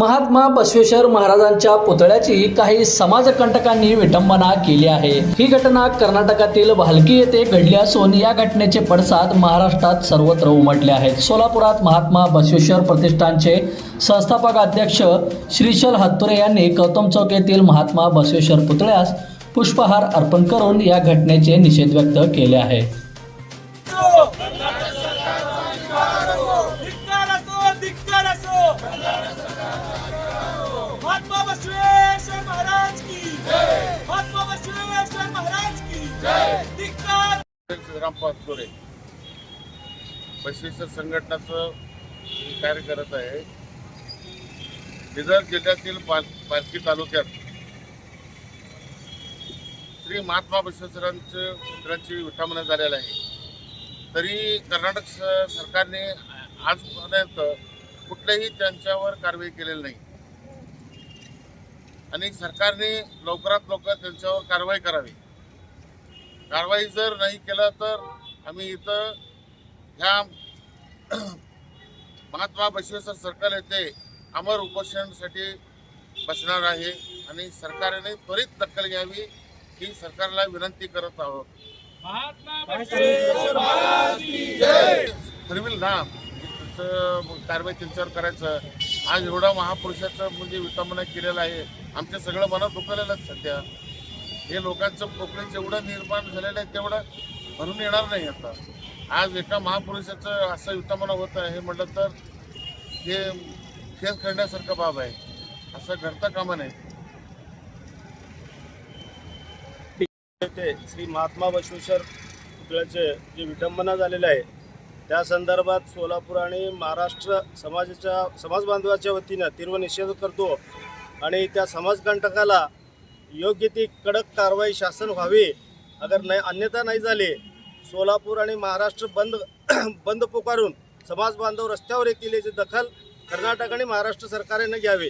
महात्मा बसवेश्वर महाराजांच्या पुतळ्याची काही समाजकंटकांनी विटंबना केली आहे. ही घटना कर्नाटकातील भालकी येथे घडली असून या घटनेचे पडसाद महाराष्ट्रात सर्वत्र उमटले आहेत. सोलापुरात महात्मा बसवेश्वर प्रतिष्ठानचे संस्थापक अध्यक्ष श्रीशल हत्तुरे यांनी गौतम चौक येथील महात्मा बसवेश्वर पुतळ्यास पुष्पहार अर्पण करून या घटनेचे निषेध व्यक्त केले आहे. राम पाचपुरे बसवेश्वर संघटनाचं कार्य करत आहे बिदर जिल्ह्यातील पाल पालखी तालुक्यात श्री महात्मा बसवेश्वरांच्या पुतळ्याची विठामना झालेलं आहे. तरी कर्नाटक सरकारने आजपर्यंत कुठल्याही त्यांच्यावर कारवाई केलेली नाही. आणि सरकारने लवकरात लवकर त्यांच्यावर कारवाई करावी. कारवाई जर नाही केलं तर आम्ही इथं ह्या महात्मा बसवेश्वर सर्कल येथे अमर उपोषणासाठी बसणार आहे आणि सरकारने त्वरित दखल घ्यावी ही सरकारला विनंती करत आहोत. ठरविल ना तसं कारवाई त्यांच्यावर करायचं. आज एवढा महापुरुषाचं म्हणजे विटंबना केलेलं आहे. आमच्या सगळं मनात दुखलेलं सध्या. हे लोकांचं पोकळी जेवढं निर्माण झालेलं आहे तेवढं भरून येणार नाही आता. आज एका महापुरुषाचं असं विटंबना होत आहे हे म्हटलं तर हे खेळ खेळण्यासारखं बाब आहे. असं घडता कामा नाही ते श्री महात्मा बसवेश्वर पुतळ्याचे जे विटंबना झालेलं आहे त्या संदर्भात सोलापूर आणि महाराष्ट्र समाजाच्या समाज बांधवाच्या वतीनं तीव्र निषेध करतो आणि त्या समाजकंटकाला योग्य ती कडक कारवाई शासन व्हावी. अगर नाही अन्यथा नाही झाली सोलापूर आणि महाराष्ट्र बंद बंद पुकारून समाज बांधव रस्त्यावर येतील याची दखल कर्नाटक आणि महाराष्ट्र सरकारने घ्यावी.